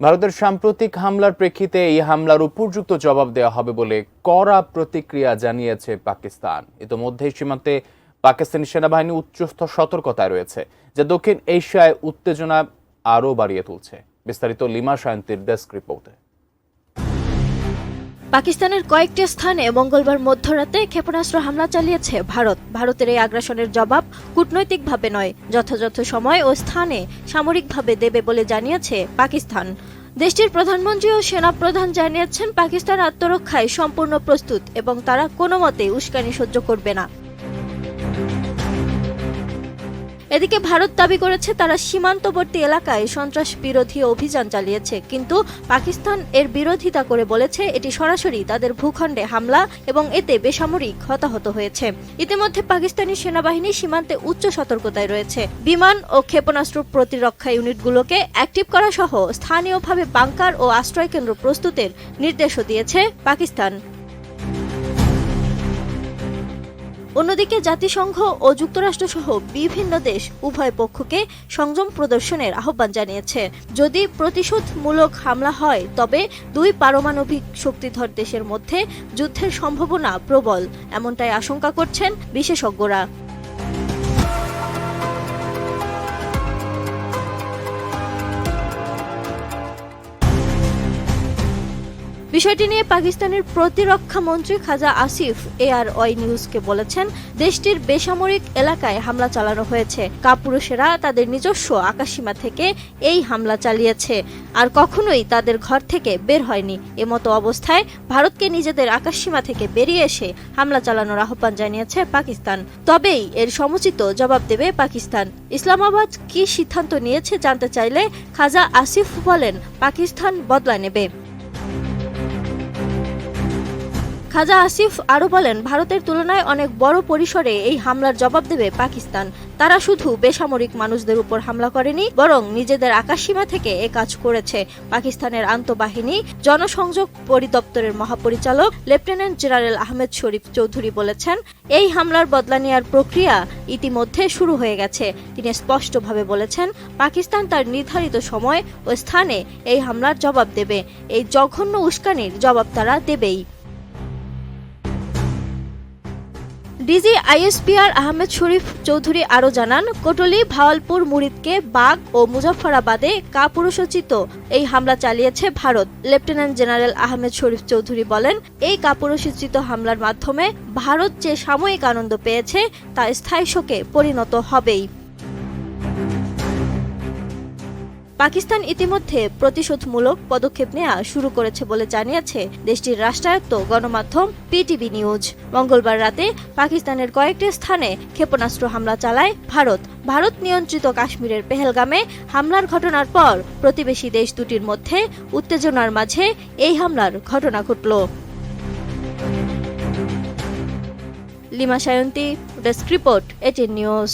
ভারতের সাম্প্রতিক হামলার প্রেক্ষিতে এই হামলার উপযুক্ত জবাব দেওয়া হবে বলে কড়া প্রতিক্রিয়া জানিয়েছে পাকিস্তান। ইতোমধ্যে সীমান্তে পাকিস্তানি সেনাবাহিনী উচ্চস্থ সতর্কতায় রয়েছে, যা দক্ষিণ এশিয়ায় উত্তেজনা আরও বাড়িয়ে তুলছে। বিস্তারিত লিমা শায়ন্তীর ডেস্ক রিপোর্টে। পাকিস্তানের কয়েকটি স্থানে মঙ্গলবার মধ্যরাতে ক্ষেপণাস্ত্র হামলা চালিয়েছে ভারত। ভারতের এই আগ্রাসনের জবাব কূটনৈতিকভাবে নয়, যথাযথ সময় ও স্থানে সামরিকভাবে দেবে বলে জানিয়েছে পাকিস্তান। দেশটির প্রধানমন্ত্রী ও সেনাপ্রধান জানিয়েছেন, পাকিস্তান আত্মরক্ষায় সম্পূর্ণ প্রস্তুত এবং তারা কোনো মতে উস্কানি সহ্য করবে না। এদিকে ভারত দাবি করেছে তারা সীমান্তবর্তী এলাকায় সন্ত্রাস বিরোধী অভিযান চালিয়েছে, কিন্তু পাকিস্তান এর বিরোধিতা করে বলেছে এটি সরাসরি তাদের ভূখণ্ডে হামলা এবং এতে বেসামরিক হতাহত হয়েছে। ইতিমধ্যে পাকিস্তানি সেনাবাহিনী সীমান্তে উচ্চ সতর্কতায় রয়েছে। বিমান ও ক্ষেপণাস্ত্র প্রতিরক্ষা ইউনিটগুলোকে অ্যাক্টিভ করা সহ স্থানীয়ভাবে বাংকার ও আশ্রয় কেন্দ্র প্রস্তুতের নির্দেশও দিয়েছে পাকিস্তান। অন্যদিকে জাতিসংঘ ও যুক্তরাষ্ট্রসহ বিভিন্ন দেশ উভয় পক্ষকে সংযম প্রদর্শনের আহ্বান জানিয়েছে। যদি প্রতিশোধমূলক হামলা হয়, তবে দুই পারমাণবিক শক্তিধর দেশের মধ্যে যুদ্ধের সম্ভাবনা প্রবল, এমনটাই আশঙ্কা করছেন বিশেষজ্ঞরা। বিষয়টি নিয়ে পাকিস্তানের প্রতিরক্ষা মন্ত্রী খাজা আসিফ এআর ওয়াই নিউজকে বলেছেন, দেশটির বেসামরিক এলাকায় হামলা চালানো হয়েছে। কাপুরুষেরা তাদের নিজস্ব আকাশসীমা থেকে এই হামলা চালিয়েছে। আর কখনোই তাদের ঘর থেকে বের হয়নি। এমতো অবস্থায় ভারতকে নিজেদের আকাশসীমা থেকে বেরিয়ে এসে হামলা চালানোর আহ্বান জানিয়েছে পাকিস্তান। তবেই এর সমুচিত জবাব দেবে পাকিস্তান। ইসলামাবাদ কি সিদ্ধান্ত নিয়েছে জানতে চাইলে খাজা আসিফ বলেন, পাকিস্তান বদলা নেবে। খাজা আসিফ আরও বলেন, ভারতের তুলনায় অনেক বড় পরিসরে এই হামলার জবাব দেবে পাকিস্তান। তারা শুধু বেসামরিক মানুষদের উপর হামলা করেনি, বরং নিজেদের আকাশসীমা থেকে এ কাজ করেছে। পাকিস্তানের আন্তঃবাহিনী, জনসংযোগ পরিদপ্তরের মহাপরিচালক, লেফটেন্যান্ট জেনারেল আহমেদ শরীফ চৌধুরী বলেছেন, এই হামলার বদলা নেওয়ার প্রক্রিয়া ইতিমধ্যে শুরু হয়ে গেছে। তিনি স্পষ্টভাবে বলেছেন, পাকিস্তান তার নির্ধারিত সময় ও স্থানে এই হামলার জবাব দেবে। এই জঘন্য উস্কানির জবাব তারা দেবেই। ডিজি আইএসপিআর আহমেদ শরীফ চৌধুরী আরও জানান, কোটলি, ভাওয়ালপুর, মুরিদকে বাগ ও মুজফ্ফরাবাদে কাপুরুষোচিত এই হামলা চালিয়েছে ভারত। লেফটেন্যান্ট জেনারেল আহমেদ শরীফ চৌধুরী বলেন, এই কাপুরুষোচিত হামলার মাধ্যমে ভারত যে সাময়িক আনন্দ পেয়েছে, তা স্থায়ী শোকে পরিণত হবেই। পাকিস্তান ইতিমধ্যে প্রতিশোধমূলক পদক্ষেপ নেওয়া শুরু করেছে বলে জানিয়েছে দেশটির রাষ্ট্রায়ত্ত গণমাধ্যম পিটিভি নিউজ। মঙ্গলবার রাতে পাকিস্তানের কয়েকটি স্থানে ক্ষেপণাস্ত্র হামলা চালায় ভারত। ভারত নিয়ন্ত্রিত কাশ্মীরের পেহেলগামে হামলার ঘটনার পর প্রতিবেশী দেশ দুটির মধ্যে উত্তেজনার মাঝে এই হামলার ঘটনা ঘটল। Lima Sayanti, desk report ATN news.